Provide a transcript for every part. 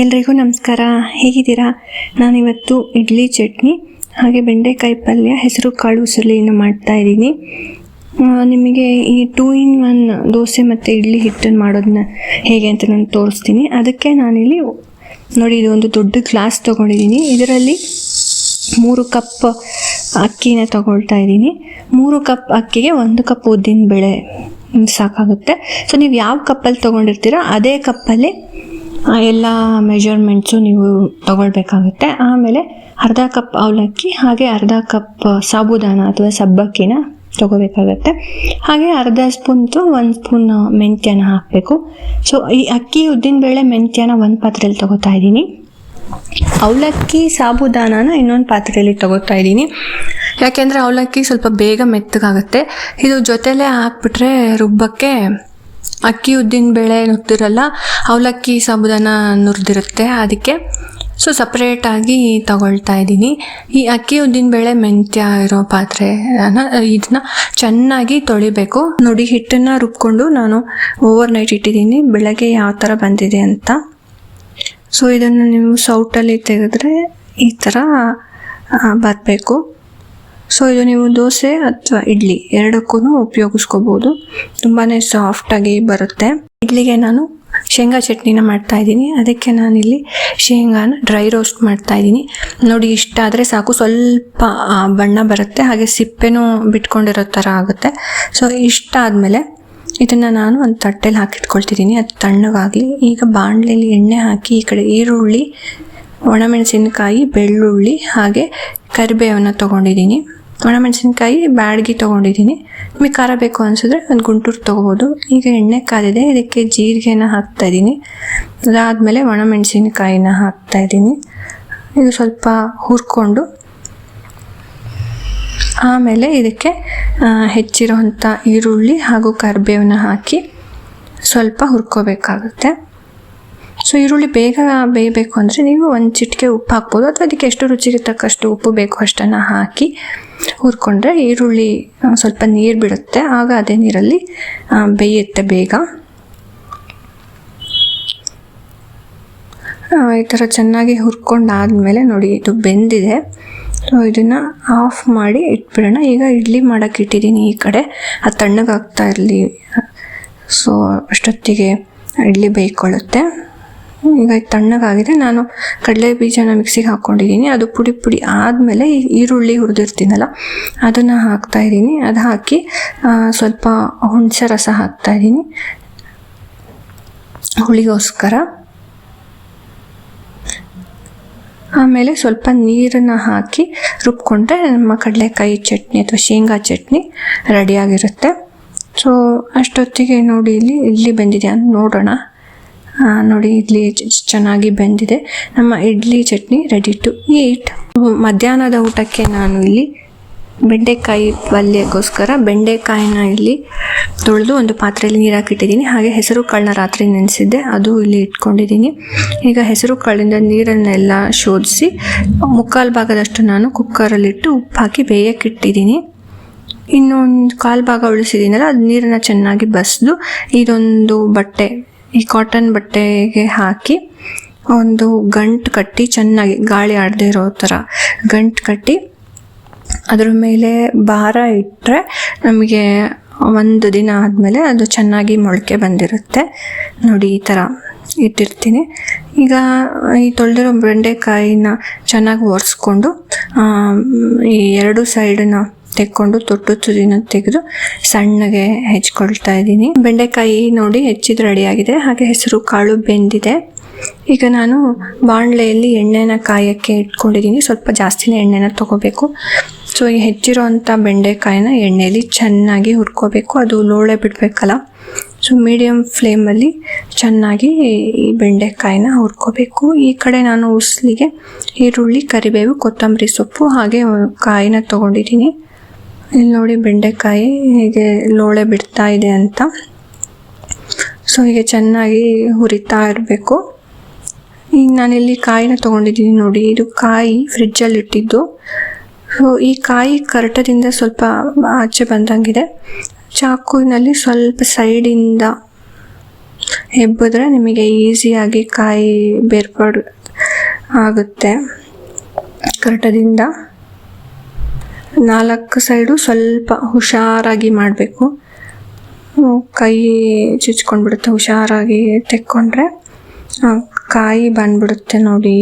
ಎಲ್ರಿಗೂ ನಮಸ್ಕಾರ. ಹೇಗಿದ್ದೀರಾ? ನಾನಿವತ್ತು ಇಡ್ಲಿ ಚಟ್ನಿ, ಹಾಗೆ ಬೆಂಡೆಕಾಯಿ ಪಲ್ಯ, ಹೆಸರು ಕಾಳು ಉಸುಲಿಯನ್ನು ಮಾಡ್ತಾ ಇದ್ದೀನಿ. ನಿಮಗೆ ಈ ಟೂ ಇನ್ ಒನ್ ದೋಸೆ ಮತ್ತು ಇಡ್ಲಿ ಹಿಟ್ಟನ್ನು ಮಾಡೋದನ್ನ ಹೇಗೆ ಅಂತ ನಾನು ತೋರಿಸ್ತೀನಿ. ಅದಕ್ಕೆ ನಾನಿಲ್ಲಿ ನೋಡಿ, ಇದು ಒಂದು ದೊಡ್ಡ ಗ್ಲಾಸ್ ತೊಗೊಂಡಿದ್ದೀನಿ. ಇದರಲ್ಲಿ ಮೂರು ಕಪ್ ಅಕ್ಕಿನ ತಗೊಳ್ತಾ ಇದ್ದೀನಿ. ಮೂರು ಕಪ್ ಅಕ್ಕಿಗೆ ಒಂದು ಕಪ್ ಉದ್ದಿನ ಬೇಳೆ ಸಾಕಾಗುತ್ತೆ. ಸೊ ನೀವು ಯಾವ ಕಪ್ಪಲ್ಲಿ ತೊಗೊಂಡಿರ್ತೀರೋ ಅದೇ ಕಪ್ಪಲ್ಲಿ ಎಲ್ಲ ಮೆಜರ್ಮೆಂಟ್ಸು ನೀವು ತಗೊಳ್ಬೇಕಾಗುತ್ತೆ. ಆಮೇಲೆ ಅರ್ಧ ಕಪ್ ಅವಲಕ್ಕಿ, ಹಾಗೆ ಅರ್ಧ ಕಪ್ ಸಾಬುದಾನ ಅಥವಾ ಸಬ್ಬಕ್ಕಿನ ತಗೋಬೇಕಾಗತ್ತೆ. ಹಾಗೆ ಅರ್ಧ ಸ್ಪೂನ್ದು ಒಂದು ಸ್ಪೂನ್ ಮೆಂತ್ಯನ ಹಾಕಬೇಕು. ಸೊ ಈ ಅಕ್ಕಿ, ಉದ್ದಿನ ಬೇಳೆ, ಮೆಂತ್ಯನ ಒಂದು ಪಾತ್ರೆಯಲ್ಲಿ ತಗೋತಾ ಇದ್ದೀನಿ. ಅವಲಕ್ಕಿ, ಸಾಬುದಾನನ ಇನ್ನೊಂದು ಪಾತ್ರೆಯಲ್ಲಿ ತಗೋತಾ ಇದ್ದೀನಿ. ಯಾಕೆಂದರೆ ಅವಲಕ್ಕಿ ಸ್ವಲ್ಪ ಬೇಗ ಮೆತ್ತಗಾಗುತ್ತೆ. ಇದು ಜೊತೆಲೇ ಹಾಕ್ಬಿಟ್ರೆ ರುಬ್ಬಕ್ಕೆ ಅಕ್ಕಿ ಉದ್ದಿನ ಬೇಳೆ ನುರ್ದಿರಲ್ಲ ಅವಲಕ್ಕಿ ಸಾಬುದಾನ ನುರಿದಿರುತ್ತೆ ಅದಕ್ಕೆ. ಸೊ ಸಪ್ರೇಟಾಗಿ ತಗೊಳ್ತಾ ಇದ್ದೀನಿ. ಈ ಅಕ್ಕಿ ಉದ್ದಿನ ಬೇಳೆ ಮೆಂತ್ಯ ಇರೋ ಪಾತ್ರೆ ಇದನ್ನ ಚೆನ್ನಾಗಿ ತೊಳಿಬೇಕು. ನೋಡಿ, ಹಿಟ್ಟನ್ನು ರುಬ್ಕೊಂಡು ನಾನು ಓವರ್ ನೈಟ್ ಇಟ್ಟಿದ್ದೀನಿ. ಬೆಳಗ್ಗೆ ಯಾವ ಥರ ಬಂದಿದೆ ಅಂತ. ಸೊ ಇದನ್ನು ನೀವು ಸೌಟಲ್ಲಿ ತೆಗೆದ್ರೆ ಈ ಥರ ಬರಬೇಕು. ಸೊ ಇದು ನೀವು ದೋಸೆ ಅಥವಾ ಇಡ್ಲಿ ಎರಡಕ್ಕೂ ಉಪಯೋಗಿಸ್ಕೋಬೋದು. ತುಂಬಾ ಸಾಫ್ಟಾಗಿ ಬರುತ್ತೆ. ಇಡ್ಲಿಗೆ ನಾನು ಶೇಂಗಾ ಚಟ್ನಿನ ಮಾಡ್ತಾ ಇದ್ದೀನಿ. ಅದಕ್ಕೆ ನಾನಿಲ್ಲಿ ಶೇಂಗಾನ ಡ್ರೈ ರೋಸ್ಟ್ ಮಾಡ್ತಾ ಇದ್ದೀನಿ. ನೋಡಿ, ಇಷ್ಟ ಆದರೆ ಸಾಕು. ಸ್ವಲ್ಪ ಬಣ್ಣ ಬರುತ್ತೆ. ಹಾಗೆ ಸಿಪ್ಪೆನೂ ಬಿಟ್ಕೊಂಡಿರೋ ಥರ ಆಗುತ್ತೆ. ಸೊ ಇಷ್ಟ ಆದಮೇಲೆ ಇದನ್ನು ನಾನು ಒಂದು ತಟ್ಟೆಲಿ ಹಾಕಿಟ್ಕೊಳ್ತಿದ್ದೀನಿ. ಅದು ತಣ್ಣಗಾಗಲಿ. ಈಗ ಬಾಣಲೆಯಲ್ಲಿ ಎಣ್ಣೆ ಹಾಕಿ ಈ ಕಡೆ ಈರುಳ್ಳಿ, ಒಣಮೆಣಸಿನಕಾಯಿ, ಬೆಳ್ಳುಳ್ಳಿ ಹಾಗೆ ಕರಿಬೇವನ್ನು ತೊಗೊಂಡಿದ್ದೀನಿ. ಒಣಮೆಣಸಿನಕಾಯಿ ಬ್ಯಾಡಗಿ ತೊಗೊಂಡಿದ್ದೀನಿ. ನಿಮಗೆ ಖಾರ ಬೇಕು ಅನಿಸಿದ್ರೆ ಒಂದು ಗುಂಟೂರು ತೊಗೋಬೋದು. ಈಗ ಎಣ್ಣೆ ಕಾದಿದೆ, ಇದಕ್ಕೆ ಜೀರಿಗೆನ ಹಾಕ್ತಾ ಇದ್ದೀನಿ. ಅದಾದಮೇಲೆ ಒಣಮೆಣಸಿನ್ಕಾಯಿನ ಹಾಕ್ತಾ ಇದ್ದೀನಿ. ಇದು ಸ್ವಲ್ಪ ಹುರ್ಕೊಂಡು, ಆಮೇಲೆ ಇದಕ್ಕೆ ಹೆಚ್ಚಿರುವಂಥ ಈರುಳ್ಳಿ ಹಾಗೂ ಕರಿಬೇವನ್ನ ಹಾಕಿ ಸ್ವಲ್ಪ ಹುರ್ಕೋಬೇಕಾಗುತ್ತೆ. ಸೊ ಈರುಳ್ಳಿ ಬೇಗ ಬೇಯಬೇಕು ಅಂದರೆ ನೀವು ಒಂದು ಚಿಟಿಕೆ ಉಪ್ಪು ಹಾಕ್ಬೋದು ಅಥವಾ ಅದಕ್ಕೆ ಎಷ್ಟು ರುಚಿಗೆ ತಕ್ಕಷ್ಟು ಉಪ್ಪು ಬೇಕು ಅಷ್ಟನ್ನು ಹಾಕಿ ಹುರ್ಕೊಂಡ್ರೆ ಈರುಳ್ಳಿ ಸ್ವಲ್ಪ ನೀರು ಬಿಡುತ್ತೆ. ಆಗ ಅದೇ ನೀರಲ್ಲಿ ಬೇಯುತ್ತೆ ಬೇಗ. ಈ ಥರ ಚೆನ್ನಾಗಿ ಹುರ್ಕೊಂಡಾದಮೇಲೆ ನೋಡಿ, ಇದು ಬೆಂದಿದೆ. ಸೊ ಇದನ್ನು ಆಫ್ ಮಾಡಿ ಇಟ್ಬಿಡೋಣ. ಈಗ ಇಡ್ಲಿ ಮಾಡೋಕ್ಕೆ ಇಟ್ಟಿದ್ದೀನಿ ಈ ಕಡೆ. ಅದು ತಣ್ಣಗಾಗ್ತಾ ಇರಲಿ. ಸೊ ಅಷ್ಟೊತ್ತಿಗೆ ಇಡ್ಲಿ ಬೇಯ್ಕೊಳ್ಳುತ್ತೆ. ಈಗ ತಣ್ಣಗಾಗಿದೆ. ನಾನು ಕಡಲೆ ಬೀಜನ ಮಿಕ್ಸಿಗೆ ಹಾಕ್ಕೊಂಡಿದ್ದೀನಿ. ಅದು ಪುಡಿ ಪುಡಿ ಆದಮೇಲೆ ಈರುಳ್ಳಿ ಹುರಿದಿರ್ತೀನಲ್ಲ, ಅದನ್ನು ಹಾಕ್ತಾ ಇದ್ದೀನಿ. ಅದು ಹಾಕಿ ಸ್ವಲ್ಪ ಹುಣಸೆ ರಸ ಹಾಕ್ತಾ ಇದ್ದೀನಿ. ಹುಳಿಗೋಸ್ಕರ. ಆಮೇಲೆ ಸ್ವಲ್ಪ ನೀರನ್ನು ಹಾಕಿ ರುಬ್ಕೊಂಡ್ರೆ ನಮ್ಮ ಕಡಲೆಕಾಯಿ ಚಟ್ನಿ ಅಥವಾ ಶೇಂಗಾ ಚಟ್ನಿ ರೆಡಿಯಾಗಿರುತ್ತೆ. ಸೊ, ಅಷ್ಟೊತ್ತಿಗೆ ನೋಡಿ ಇಲ್ಲಿ ಇಲ್ಲಿ ಬಂದಿದೆಯಾ? ನೋಡೋಣ. ನೋಡಿ, ಇಡ್ಲಿ ಚೆನ್ನಾಗಿ ಬೆಂದಿದೆ. ನಮ್ಮ idli chutney ready to eat ಮಧ್ಯಾಹ್ನದ ಊಟಕ್ಕೆ ನಾನು ಇಲ್ಲಿ ಬೆಂಡೆಕಾಯಿ ಪಲ್ಯಕ್ಕೋಸ್ಕರ ಬೆಂಡೆಕಾಯಿನ ಇಲ್ಲಿ ತೊಳೆದು ಒಂದು ಪಾತ್ರೆಯಲ್ಲಿ ನೀರು ಹಾಕಿಟ್ಟಿದ್ದೀನಿ ಹಾಗೆ ಹೆಸರು ಕಾಳನ್ನ ರಾತ್ರಿ ನೆನೆಸಿದ್ದೆ, ಅದು ಇಲ್ಲಿ ಇಟ್ಕೊಂಡಿದ್ದೀನಿ. ಈಗ ಹೆಸರು ಕಾಳಿಂದ ನೀರನ್ನೆಲ್ಲ ಶೋಧಿಸಿ, ಮುಕ್ಕಾಲು ಭಾಗದಷ್ಟು ನಾನು ಕುಕ್ಕರಲ್ಲಿಟ್ಟು ಉಪ್ಪು ಹಾಕಿ ಬೇಯಕ್ಕಿಟ್ಟಿದ್ದೀನಿ ಇನ್ನೊಂದು ಕಾಲು ಭಾಗ ಉಳಿಸಿದ್ದೀನಲ್ಲ, ಅದು ನೀರನ್ನು ಚೆನ್ನಾಗಿ ಬಸಿದು, ಇದೊಂದು ಬಟ್ಟೆ ಈ ಕಾಟನ್ ಬಟ್ಟೆಗೆ ಹಾಕಿ ಒಂದು ಗಂಟು ಕಟ್ಟಿ ಚೆನ್ನಾಗಿ ಗಾಳಿ ಆಡದೇ ಇರೋ ಥರ ಗಂಟು ಕಟ್ಟಿ ಅದ್ರ ಮೇಲೆ ಭಾರ ಇಟ್ಟರೆ ನಮಗೆ ಒಂದು ದಿನ ಆದಮೇಲೆ ಅದು ಚೆನ್ನಾಗಿ ಮೊಳಕೆ ಬಂದಿರುತ್ತೆ. ನೋಡಿ ಈ ಥರ ಇಟ್ಟಿರ್ತೀನಿ. ಈಗ ಈ ತೊಳೆದಿರೋ ಬೆಂಡೆಕಾಯಿನ ಚೆನ್ನಾಗಿ ಒರೆಸ್ಕೊಂಡು ಈ ಎರಡು ಸೈಡನ್ನ ತೆಕ್ಕೊಂಡು ತೊಟ್ಟು ತುದಿನ ತೆಗೆದು ಸಣ್ಣಗೆ ಹೆಚ್ಕೊಳ್ತಾ ಇದ್ದೀನಿ. ಬೆಂಡೆಕಾಯಿ ನೋಡಿ ಹೆಚ್ಚಿದ ರೆಡಿಯಾಗಿದೆ ಹಾಗೆ ಹೆಸರು ಕಾಳು ಬೆಂದಿದೆ. ಈಗ ನಾನು ಬಾಣಲೆಯಲ್ಲಿ ಎಣ್ಣೆನ ಕಾಯಕ್ಕೆ ಇಟ್ಕೊಂಡಿದ್ದೀನಿ. ಸ್ವಲ್ಪ ಜಾಸ್ತಿನೇ ಎಣ್ಣೆನ ತೊಗೋಬೇಕು. ಸೊ ಈ ಹೆಚ್ಚಿರೋ ಅಂಥ ಬೆಂಡೆಕಾಯಿನ ಎಣ್ಣೆಯಲ್ಲಿ ಚೆನ್ನಾಗಿ ಹುರ್ಕೋಬೇಕು. ಅದು ಲೋಳೆ ಬಿಡಬೇಕಲ್ಲ. ಸೊ ಮೀಡಿಯಮ್ ಫ್ಲೇಮಲ್ಲಿ ಚೆನ್ನಾಗಿ ಈ ಬೆಂಡೆಕಾಯಿನ ಹುರ್ಕೋಬೇಕು. ಈ ಕಡೆ ನಾನು ಉಸ್ಲಿಗೆ ಈರುಳ್ಳಿ, ಕರಿಬೇವು, ಕೊತ್ತಂಬರಿ ಸೊಪ್ಪು ಹಾಗೆ ಕಾಯಿನ ತೊಗೊಂಡಿದ್ದೀನಿ. ಇಲ್ಲಿ ನೋಡಿ ಬೆಂಡೆಕಾಯಿ ಹೀಗೆ ಲೋಳೆ ಬಿಡ್ತಾ ಇದೆ ಅಂತ. ಸೊ ಹೀಗೆ ಚೆನ್ನಾಗಿ ಹುರಿತಾ ಇರಬೇಕು. ಈಗ ನಾನಿಲ್ಲಿ ಕಾಯಿನ ತೊಗೊಂಡಿದ್ದೀನಿ ನೋಡಿ. ಇದು ಕಾಯಿ ಫ್ರಿಜ್ಜಲ್ಲಿ ಇಟ್ಟಿದ್ದು. ಸೊ ಈ ಕಾಯಿ ಕರಟದಿಂದ ಸ್ವಲ್ಪ ಆಚೆ ಬಂದಂಗಿದೆ. ಚಾಕುವಿನಲ್ಲಿ ಸ್ವಲ್ಪ ಸೈಡಿಂದ ಹೆಬ್ಬಿದ್ರೆ ನಿಮಗೆ ಈಸಿಯಾಗಿ ಕಾಯಿ ಬೇರ್ಪಡ್ ಆಗುತ್ತೆ ಕರಟದಿಂದ. ನಾಲ್ಕು ಸೈಡು ಸ್ವಲ್ಪ ಹುಷಾರಾಗಿ ಮಾಡಬೇಕು. ಕೈ ಚುಚ್ಕೊಂಡ್ಬಿಡುತ್ತೆ, ಹುಷಾರಾಗಿ ತೆಕ್ಕೊಂಡ್ರೆ. ಕಾಯಿ ಬಂದ್ಬಿಡುತ್ತೆ ನೋಡಿ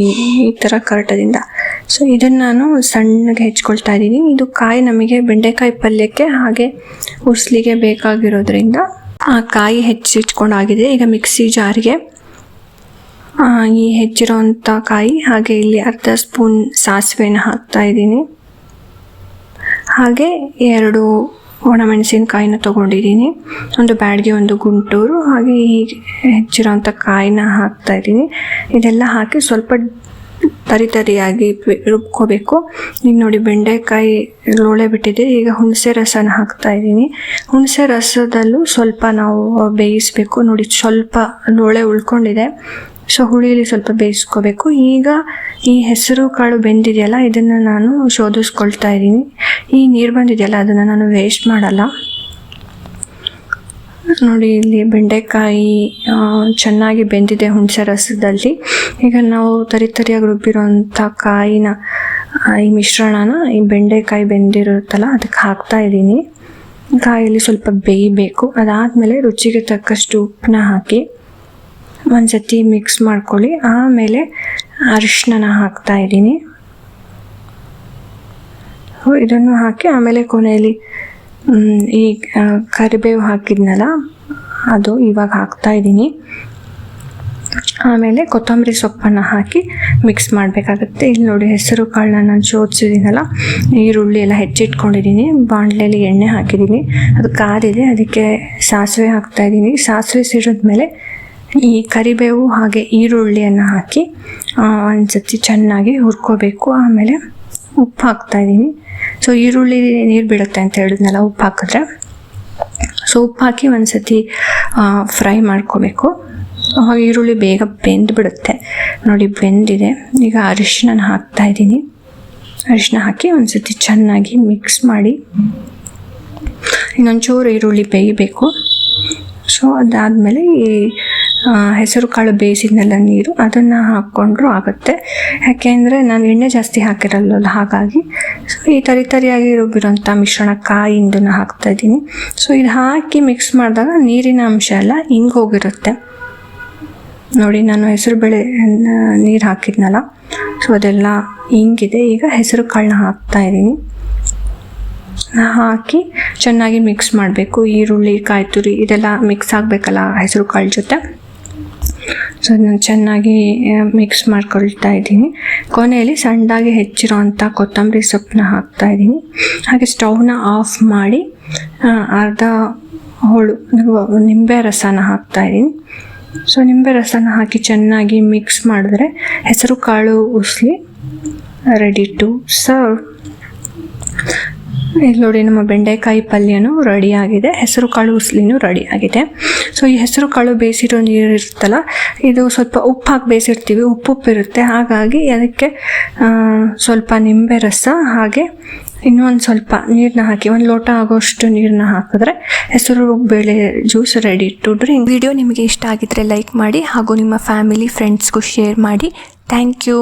ಈ ಥರ ಕರಟದಿಂದ. ಸೊ ಇದನ್ನು ನಾನು ಸಣ್ಣಗೆ ಹೆಚ್ಕೊಳ್ತಾ ಇದ್ದೀನಿ. ಇದು ಕಾಯಿ ನಮಗೆ ಬೆಂಡೆಕಾಯಿ ಪಲ್ಯಕ್ಕೆ ಹಾಗೆ ಉಸ್ಲಿಗೆ ಬೇಕಾಗಿರೋದ್ರಿಂದ ಆ ಕಾಯಿ ಹೆಚ್ಚಿಟ್ಕೊಂಡಾಗಿದೆ ಈಗ ಮಿಕ್ಸಿ ಜಾರಿಗೆ ಈ ಹೆಚ್ಚಿರೋಂಥ ಕಾಯಿ ಹಾಗೆ ಇಲ್ಲಿ ಅರ್ಧ ಸ್ಪೂನ್ ಸಾಸಿವೆನ ಹಾಕ್ತಾ ಇದ್ದೀನಿ. ಹಾಗೆ ಎರಡು ಒಣಮೆಣಸಿನಕಾಯಿನ ತೊಗೊಂಡಿದ್ದೀನಿ. ಒಂದು ಬ್ಯಾಡ್ಗೆ, ಒಂದು ಗುಂಟೂರು, ಹಾಗೆ ಈ ಹೆಚ್ಚಿರೋಂಥ ಕಾಯಿನ ಹಾಕ್ತಾ ಇದ್ದೀನಿ. ಇದೆಲ್ಲ ಹಾಕಿ ಸ್ವಲ್ಪ ತರಿ ತರಿಯಾಗಿ ರುಬ್ಕೋಬೇಕು. ಈಗ ನೋಡಿ ಬೆಂಡೆಕಾಯಿ ಲೋಳೆ ಬಿಟ್ಟಿದೆ. ಈಗ ಹುಣಸೆ ರಸನ ಹಾಕ್ತಾ ಇದ್ದೀನಿ. ಹುಣಸೆ ರಸದಲ್ಲೂ ಸ್ವಲ್ಪ ನಾವು ಬೇಯಿಸಬೇಕು. ನೋಡಿ, ಸ್ವಲ್ಪ ಲೋಳೆ ಉಳ್ಕೊಂಡಿದೆ. ಸೊ ಹುಳಿಲಿ ಸ್ವಲ್ಪ ಬೇಯಿಸ್ಕೋಬೇಕು. ಈಗ ಈ ಹೆಸರು ಕಾಳು ಬೆಂದಿದೆಯಲ್ಲ, ಇದನ್ನು ನಾನು ಶೋಧಿಸ್ಕೊಳ್ತಾ ಇದ್ದೀನಿ. ಈ ನೀರು ಬಂದಿದೆಯಲ್ಲ, ಅದನ್ನು ನಾನು ವೇಸ್ಟ್ ಮಾಡಲ್ಲ. ನೋಡಿ, ಇಲ್ಲಿ ಬೆಂಡೆಕಾಯಿ ಚೆನ್ನಾಗಿ ಬೆಂದಿದೆ ಹುಣಸೆ ರಸದಲ್ಲಿ ಈಗ ನಾವು ತರಿ ತರಿಯಾಗಿ ರುಬ್ಬಿರೋಂಥ ಕಾಯಿನ ಈ ಮಿಶ್ರಣನ ಈ ಬೆಂಡೆಕಾಯಿ ಬೆಂದಿರುತ್ತಲ್ಲ, ಅದಕ್ಕೆ ಹಾಕ್ತಾ ಇದ್ದೀನಿ. ಕಾಯಲ್ಲಿ ಸ್ವಲ್ಪ ಬೇಯಬೇಕು. ಅದಾದಮೇಲೆ ರುಚಿಗೆ ತಕ್ಕಷ್ಟು ಉಪ್ಪನ್ನ ಹಾಕಿ ಒಂದ್ಸತಿ ಮಿಕ್ಸ್ ಮಾಡ್ಕೊಳ್ಳಿ. ಆಮೇಲೆ ಅರಿಶಿನ ಹಾಕ್ತಾ ಇದ್ದೀನಿ. ಇದನ್ನು ಹಾಕಿ ಆಮೇಲೆ ಕೊನೆಯಲ್ಲಿ ಈ ಕರಿಬೇವು ಹಾಕಿದ್ನಲ್ಲ, ಅದು ಇವಾಗ ಹಾಕ್ತಾ ಇದ್ದೀನಿ. ಆಮೇಲೆ ಕೊತ್ತಂಬರಿ ಸೊಪ್ಪನ್ನು ಹಾಕಿ ಮಿಕ್ಸ್ ಮಾಡಬೇಕಾಗುತ್ತೆ. ಇಲ್ಲಿ ನೋಡಿ, ಹೆಸರು ಕಾಳನ್ನ ನಾನು ಜೋಡಿಸಿದ್ದೀನಲ್ಲ ಈರುಳ್ಳಿ ಎಲ್ಲ ಹೆಚ್ಚಿಟ್ಕೊಂಡಿದ್ದೀನಿ. ಬಾಣಲೆಯಲ್ಲಿ ಎಣ್ಣೆ ಹಾಕಿದ್ದೀನಿ. ಅದು ಕಾದಿದೆ ಅದಕ್ಕೆ ಸಾಸಿವೆ ಹಾಕ್ತಾ ಇದ್ದೀನಿ. ಸಾಸಿವೆ ಸಿಡಿದ್ಮೇಲೆ ಈ ಕರಿಬೇವು ಹಾಗೆ ಈರುಳ್ಳಿಯನ್ನು ಹಾಕಿ ಒಂದು ಚೆನ್ನಾಗಿ ಹುರ್ಕೋಬೇಕು. ಆಮೇಲೆ ಉಪ್ಪು ಹಾಕ್ತಾ ಇದ್ದೀನಿ. ಸೊ ಈರುಳ್ಳಿ ನೀರು ಬಿಡುತ್ತೆ ಅಂತ ಹೇಳಿದ್ನಲ್ಲ, ಉಪ್ಪು ಹಾಕಿದ್ರೆ. ಸೊ ಉಪ್ಪು ಹಾಕಿ ಒಂದ್ಸತಿ ಫ್ರೈ ಮಾಡ್ಕೋಬೇಕು. ಈರುಳ್ಳಿ ಬೇಗ ಬೆಂದು ಬಿಡುತ್ತೆ. ನೋಡಿ, ಬೆಂದಿದೆ. ಈಗ ಅರಿಶಿನ ಹಾಕ್ತಾ ಇದ್ದೀನಿ. ಅರಿಶಿನ ಹಾಕಿ ಒಂದ್ಸತಿ ಚೆನ್ನಾಗಿ ಮಿಕ್ಸ್ ಮಾಡಿ. ಇನ್ನೊಂಚೂರು ಈರುಳ್ಳಿ ಬೇಯಬೇಕು. ಸೊ ಅದಾದಮೇಲೆ ಈ ಹೆಸರು ಕಾಳು ಬೇಯಿಸಿದ್ನೆಲ್ಲ ನೀರು ಅದನ್ನು ಹಾಕ್ಕೊಂಡ್ರು ಆಗುತ್ತೆ. ಯಾಕೆಂದರೆ ನಾನು ಎಣ್ಣೆ ಜಾಸ್ತಿ ಹಾಕಿರಲ್ಲ ಹಾಗಾಗಿ. ಸೊ ಈ ತರಿ ತರಿಯಾಗಿ ರುಬ್ಬಿರೋಂಥ ಮಿಶ್ರಣ ಕಾಯಿಂದನ್ನು ಹಾಕ್ತಾ ಇದ್ದೀನಿ. ಸೊ ಇದು ಹಾಕಿ ಮಿಕ್ಸ್ ಮಾಡಿದಾಗ ನೀರಿನ ಅಂಶ ಎಲ್ಲ ಹಿಂಗೆ ಹೋಗಿರುತ್ತೆ. ನೋಡಿ, ನಾನು ಹೆಸರು ಬೇಳೆ ನೀರು ಹಾಕಿದ್ನಲ್ಲ ಸೊ ಅದೆಲ್ಲ ಹಿಂಗಿದೆ. ಈಗ ಹೆಸರು ಕಾಳನ್ನ ಹಾಕ್ತಾ ಇದ್ದೀನಿ. ಹಾಕಿ ಚೆನ್ನಾಗಿ ಮಿಕ್ಸ್ ಮಾಡಬೇಕು. ಈರುಳ್ಳಿ ಕಾಯಿ ತುರಿ ಇದೆಲ್ಲ ಮಿಕ್ಸ್ ಆಗಬೇಕಲ್ಲ ಹೆಸರು ಕಾಳು ಜೊತೆ. ಸೊ ಅದನ್ನ ಚೆನ್ನಾಗಿ ಮಿಕ್ಸ್ ಮಾಡ್ಕೊಳ್ತಾ ಇದ್ದೀನಿ. ಕೊನೆಯಲ್ಲಿ ಸಣ್ಣದಾಗಿ ಹೆಚ್ಚಿರೋಂಥ ಕೊತ್ತಂಬರಿ ಸೊಪ್ಪನ್ನ ಹಾಕ್ತಾ ಇದ್ದೀನಿ. ಹಾಗೆ ಸ್ಟೌವ್ನ ಆಫ್ ಮಾಡಿ ಅರ್ಧ ಹೋಳು ನಿಂಬೆ ರಸನ ಹಾಕ್ತಾ ಇದ್ದೀನಿ. ಸೊ ನಿಂಬೆ ರಸನ ಹಾಕಿ ಚೆನ್ನಾಗಿ ಮಿಕ್ಸ್ ಮಾಡಿದ್ರೆ ಹೆಸರು ಕಾಳು ಉಸ್ಲಿ ರೆಡಿ ಟು ಸರ್ವ್ ಇಲ್ಲಿ ನೋಡಿ, ನಮ್ಮ ಬೆಂಡೆಕಾಯಿ ಪಲ್ಯನೂ ರೆಡಿಯಾಗಿದೆ ಹೆಸರು ಕಾಳು ಉಸ್ಲಿನೂ ರೆಡಿಯಾಗಿದೆ ಸೊ ಈ ಹೆಸರು ಕಾಳು ಬೇಯಿಸಿರೋ ನೀರು ಇರುತ್ತಲ್ಲ, ಇದು ಸ್ವಲ್ಪ ಉಪ್ಪು ಹಾಕಿ ಬೇಯಿಸಿರ್ತೀವಿ ಉಪ್ಪು ಇರುತ್ತೆ ಹಾಗಾಗಿ ಅದಕ್ಕೆ ಸ್ವಲ್ಪ ನಿಂಬೆ ರಸ, ಹಾಗೆ ಇನ್ನೊಂದು ಸ್ವಲ್ಪ ನೀರನ್ನ ಹಾಕಿ, ಒಂದು ಲೋಟ ಆಗೋಷ್ಟು ನೀರನ್ನ ಹಾಕಿದ್ರೆ ಹೆಸರು ಬೇಳೆ juice ready to drink video ನಿಮಗೆ ಇಷ್ಟ ಆಗಿದ್ರೆ ಲೈಕ್ ಮಾಡಿ ಹಾಗೂ ನಿಮ್ಮ ಫ್ಯಾಮಿಲಿ ಫ್ರೆಂಡ್ಸ್ಗೂ ಶೇರ್ ಮಾಡಿ. Thank you